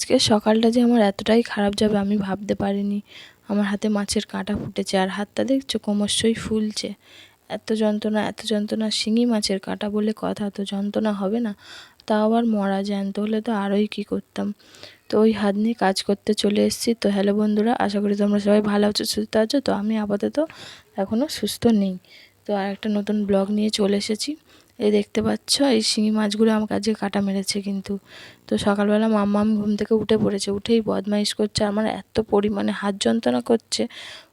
আজকে সকালটা যে আমার এতটাই খারাপ যাবে আমি ভাবতে পারিনি। আমার হাতে মাছের কাঁটা ফুটেছে আর হাতটা দেখছ ক্রমশই ফুলছে। এত যন্ত্রণা এত যন্ত্রণা, শিঙি মাছের কাঁটা বলে কথা তো যন্ত্রণা হবে না। তাও আবার মরা জ্যান্ত হলে তো আরোই কী করতাম। তো ওই হাত নিয়ে কাজ করতে চলে এসেছি। তো হ্যালো বন্ধুরা, আশা করি তোমরা সবাই ভালো আছো, সুস্থ আছো। তো আমি আপাতত এখনও সুস্থ নেই। তো আর একটা নতুন ব্লগ নিয়ে চলে এসেছি। এই দেখতে পাচ্ছ, এই শিঙি মাছগুলো আমার কাছে কাটা মেরেছে কিন্তু। তো সকালবেলা মাম্মাম ঘুম থেকে উঠে পড়েছে, উঠেই বদমাইশ করছে, আমার এত পরিমাণে হাত যন্ত্রণা করছে।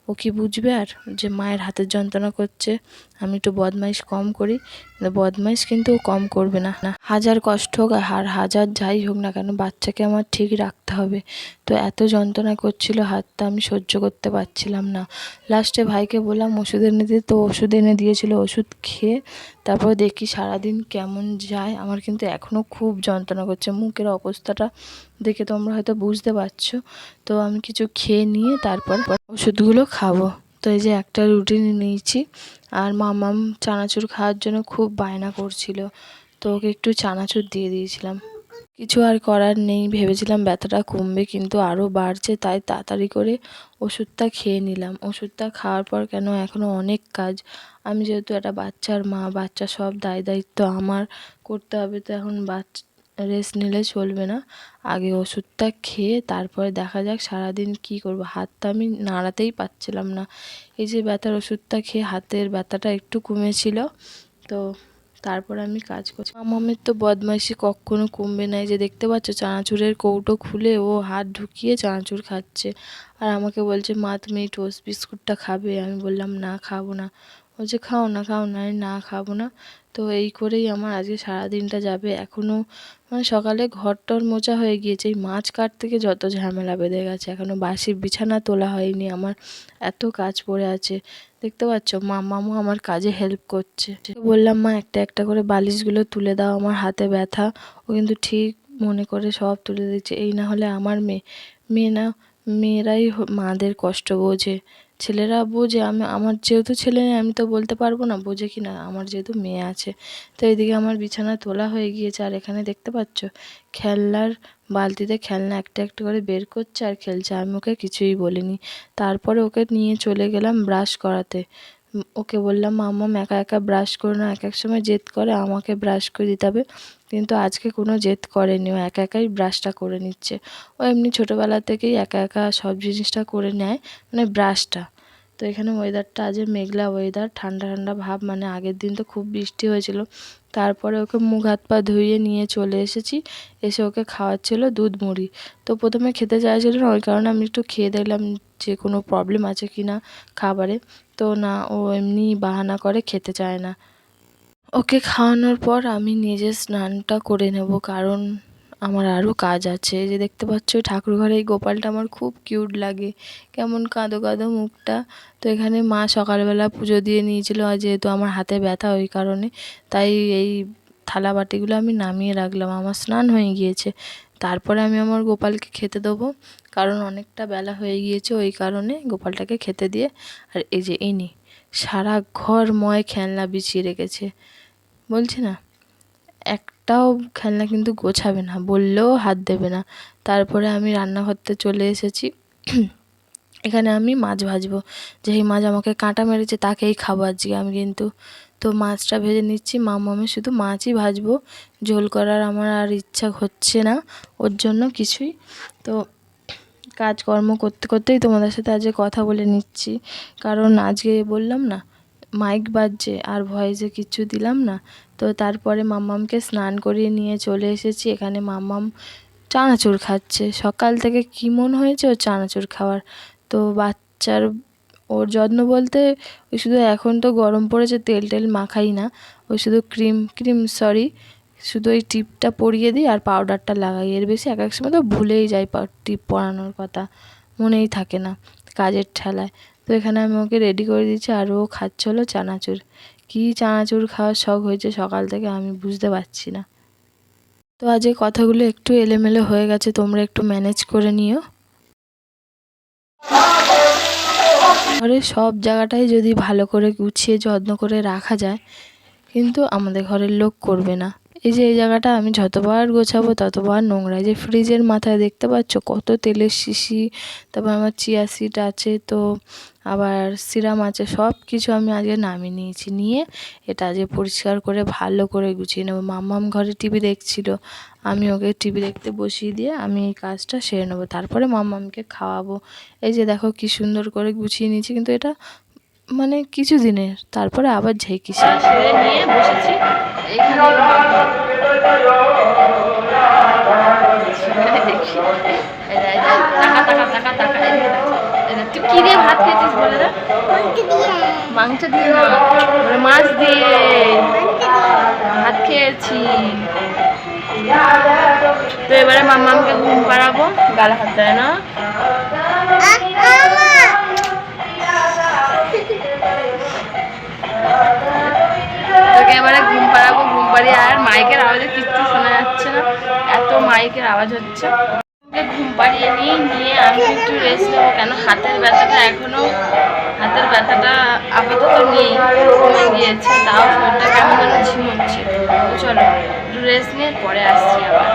ও কি বুঝবে আর যে মায়ের হাতের যন্ত্রণা করছে? আমি একটু বদমাইশ কম করি। বদমাইশ কিন্তু ও কম করবে না। না, হাজার কষ্ট হোক আর হাজার যাই হোক না কেন, বাচ্চাকে আমার ঠিক রাখতে হবে। তো এত যন্ত্রণা করছিল হাতটা আমি সহ্য করতে পারছিলাম না। লাস্টে ভাইকে বললাম, ওষুধ এনে দিতে তো, ওষুধ এনে দিয়েছিল, ওষুধ খেয়ে তারপর দেখি সারাদিন কেমন যায়। আমার কিন্তু এখনও খুব যন্ত্রণা করছে। মুখের অবস্থাটা দেখে তোমরা হয়তো বুঝতে পারছ। তো আমি কিছু খেয়ে নিয়ে তারপর ওষুধগুলো খাব। তো এই যে একটা রুটি নিয়েছি। আর মামাম চানাচুর খাওয়ার জন্য খুব বায়না করছিল। তো ওকে একটু চানাচুর দিয়ে দিয়েছিলাম। কিছু আর করার নেই, ভেবেছিলাম ব্যথাটা কমবে কিন্তু আরও বাড়ছে, তাই তাড়াতাড়ি করে ওষুধটা খেয়ে নিলাম। ওষুধটা খাওয়ার পর কেন এখনও অনেক কাজ। আমি যেহেতু একটা বাচ্চার মা, বাচ্চা সব দায় দায়িত্ব আমার, করতে হবে তো এখন বাচ্চা রেস্ট নিলে চলবে না। আগে ওষুধটা খেয়ে তারপরে দেখা যাক সারাদিন কী করব। হাতটা আমি নাড়াতেই পারছিলাম না। এই যে ব্যথার ওষুধটা খেয়ে হাতের ব্যথাটা একটু কমেছিল, তো তারপর আমি কাজ করছি। মামামের তো বদমাইশি কখনো কমবে না। যে দেখতে পাচ্ছ, চানাচুরের কৌটো খুলে ও হাত ঢুকিয়ে চানাচুর খাচ্ছে। আর আমাকে বলছে, মা, তুমি টোস্ট বিস্কুটটা খাবে? আমি বললাম, না, খাব না। বলছে, খাও না খাও না আমি না খাব না। তো এই করেই আমার আজকে সারাদিনটা যাবে। এখনও মানে সকালে ঘর টর মোছা হয়ে গিয়েছে। এই মাছ কাট থেকে যত ঝামেলা বেঁধে গেছে এখনও বাসি বিছানা তোলা হয়নি। আমার এত কাজ পড়ে আছে। দেখতে পাচ্ছ মামামও আমার কাজে হেল্প করছে। বললাম, মা, একটা একটা করে বালিশগুলো তুলে দাও, আমার হাতে ব্যথা। ও কিন্তু ঠিক মনে করে সব তুলে দিচ্ছে। এই না হলে আমার মেয়ে মেয়ে না, মেয়েরাই মাদের কষ্ট বোঝে। ছেলেরা বোঝে, আমি, আমার যেহেতু ছেলে নেই, আমি তো বলতে পারব না, বোঝে কি না, আমার যেহেতু মেয়ে আছে। তো এইদিকে আমার বিছানা তোলা হয়ে গিয়েছে, আর এখানে দেখতে পাচ্ছ, খেলনার বালতিতে খেলনা একটা একটা করে বের করছে আর খেলছে, আমি ওকে কিছুই বলিনি। তারপরে ওকে নিয়ে চলে গেলাম ব্রাশ করাতে। ওকে বললাম মাম্মাম একা একা ব্রাশ করে না, এক এক সময় জেদ করে আমাকে ব্রাশ করে দিতে হবে। কিন্তু আজকে কোনো জেদ করেনি, ও একা একাই ব্রাশটা করে নিচ্ছে। ও এমনি ছোটোবেলা থেকেই একা একা সব জিনিসটা করে নেয় মানে ব্রাশটা তো এখানে ওয়েদারটা আজ মেঘলা ওয়েদার ঠান্ডা ঠান্ডা ভাব মানে আগের দিন তো খুব বৃষ্টি হয়েছিল। তারপরে ওকে মুখ হাত পা ধুইয়ে নিয়ে চলে এসেছি। এসে ওকে খাওয়াচ্ছিল দুধ মুড়ি। তো প্রথমে খেতে চাইছিল না, ওই কারণে আমি একটু খেয়ে দেখলাম যে কোনো প্রবলেম আছে কি না খাবারে। তো না, ও এমনি বাহানা করে খেতে চায় না। ওকে খাওয়ানোর পর আমি নিজে স্নানটা করে নেব, কারণ আমার আরও কাজ আছে। যে দেখতে পাচ্ছ ঠাকুর ঘরে এই গোপালটা আমার খুব কিউট লাগে। কেমন কাঁদো কাঁদো মুখটা। তো এখানে মা সকালবেলা পুজো দিয়ে নিয়েছিল, আর যেহেতু আমার হাতে ব্যথা ওই কারণে, তাই এই থালা বাটিগুলো আমি নামিয়ে রাখলাম। আমার স্নান হয়ে গিয়েছে। তারপরে আমি আমার গোপালকে খেতে দেবো, কারণ অনেকটা বেলা হয়ে গিয়েছে ওই কারণে গোপালটাকে খেতে দিয়ে। আর এই যে ইনি সারা ঘর ময় খেলনা বিছিয়ে রেখেছে। বলছি না একটাও খেলনা কিন্তু গোছাবে না, বললেও হাত দেবে না। তারপরে আমি রান্নাঘরতে চলে এসেছি। এখানে আমি মাছ ভাজবো। যেই মাছ আমাকে কাঁটা মেরেছে তাকেই খাব আজকে আমি কিন্তু। তো মাছটা ভেজে নিচ্ছি। মামামে শুধু মাছই ভাজবো। ঝোল করার আমার আর ইচ্ছা হচ্ছে না ওর জন্য কিছুই। তো কাজকর্ম করতে করতেই তোমাদের সাথে আজকে কথা বলে নিচ্ছি। কারণ আজকে বললাম না মাইক বাজছে আর ভয়েসে কিচ্ছু দিলাম না। তো তারপরে মাম্মামকে স্নান করিয়ে নিয়ে চলে এসেছি। এখানে মাম্মাম চানাচুর খাচ্ছে। সকাল থেকে কী মন হয়েছে ও চানাচুর খাওয়ার? তো বাচ্চার ওর যত্ন বলতে ওই শুধু এখন তো গরম পড়েছে, তেল টেল মাখাই না। ওই শুধু ক্রিম ক্রিম, সরি, শুধু ওই টিপটা পরিয়ে দিই আর পাউডারটা লাগাই। এর বেশি এক এক সময় তো ভুলেই যাই টিপ পরানোর কথা। মনেই থাকে না কাজের ঠেলায়। তো এখানে আমি ওকে রেডি করে দিচ্ছি আর ও খাচ্ছে হলো চানাচুর। কী চানাচুর খাওয়ার শখ হয়েছে সকাল থেকে আমি বুঝতে পারছি না। তো আজ এই কথাগুলো একটু এলোমেলো হয়ে গেছে, তোমরা একটু ম্যানেজ করে নিও। ঘরের সব জায়গাটাই যদি ভালো করে গুছিয়ে, যত্ন করে রাখা যায়, কিন্তু আমাদের ঘরের লোক করবে না। এই যে, এই জায়গাটা আমি যতবার গোছাবো, ততবার নোংরা। যে, ফ্রিজের মাথায় দেখতে পাচ্ছ কত তেলের শিশি, তারপর আমার চিয়া সিড আছে, তো আবার সিরাম আছে সব কিছু আমি আজকে নামিয়ে নিয়েছি। নিয়ে এটা আজকে পরিষ্কার করে, ভালো করে গুছিয়ে নেব। মাম্মাম ঘরে টিভি দেখছিল, আমি ওকে টিভি দেখতে বসিয়ে দিয়ে আমি এই কাজটা সেরে নেব। তারপরে মাম্মামকে খাওয়াবো। এই যে, দেখো কি সুন্দর করে গুছিয়ে নিয়েছি, কিন্তু এটা মানে কিছু দিনের তারপরে আবার ঝেঁকি নিয়ে বসেছি। তুই কি দিয়ে ভাত খেয়েছিস বলে মাংস দিয়ে না মাছ দিয়ে। ভাত খেয়েছি। তো এবারে মাম্মামকে ঘুম পাড়াবো গালা হাত দেয় না। এবারে ঘুম পাড়াবো, ঘুম পাড়িয়ে আর মাইকের আওয়াজে কিচ্ছু শোনা যাচ্ছে না। এত মাইকের আওয়াজ হচ্ছে। ঘুম পাড়িয়ে নিয়ে নিয়ে আমি একটু রেস্ট নেব কেন? হাতের ব্যথাটা এখনও, হাতের ব্যথাটা আপাতত নেই, কমে গিয়েছে। তাও শরীরটা কেমন যেন ঝিমোচ্ছে। চলো, একটু রেস্ট নিয়ে পরে আসছি আবার।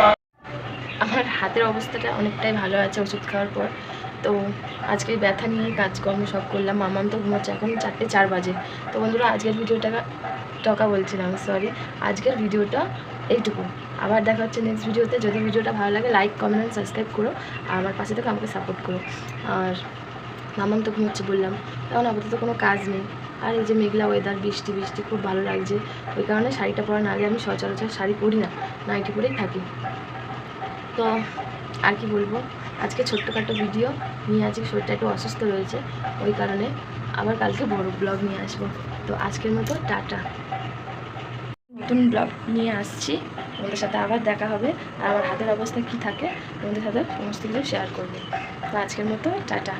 আমার হাতের অবস্থাটা অনেকটাই ভালো আছে ওষুধ খাওয়ার পর। তো আজকে ব্যথা নিয়ে কাজকর্ম সব করলাম। মামাম তো ঘুমাচ্ছে, এখন চারটে চার বাজে। তো বন্ধুরা, আজকের ভিডিওটা টকা বলছিলাম সরি আজকের ভিডিওটা এইটুকু। আবার দেখা হচ্ছে নেক্সট ভিডিওতে। যদি ভিডিওটা ভালো লাগে লাইক কমেন্ট অ্যান্ড সাবস্ক্রাইব করো। আর আমার পাশে থেকে আমাকে সাপোর্ট করো। আর মামাম তো ঘুমোচ্ছে বললাম। এখন আপাতত কোনো কাজ নেই। আর এই যে মেঘলা ওয়েদার বৃষ্টি বৃষ্টি, খুব ভালো লাগছে। ওই কারণে শাড়িটা পরা না আগে আমি সচরাচর শাড়ি পরি না। নাইটি পরেই থাকি। তো আর কি বলব? আজকে ছোট্টখাটো ভিডিও, নিয়ে আজকে শরীরটা একটু অসুস্থ রয়েছে, ওই কারণে আবার কালকে বড় ব্লগ নিয়ে আসব। তো আজকের মতো টাটা। নতুন ব্লগ নিয়ে আসছি, তোমাদের সাথে আবার দেখা হবে, আর আমার হাতের অবস্থা কি থাকে, তোমাদের সাথে সমস্ত কিছু শেয়ার করবে। তো আজকের মতো টাটা।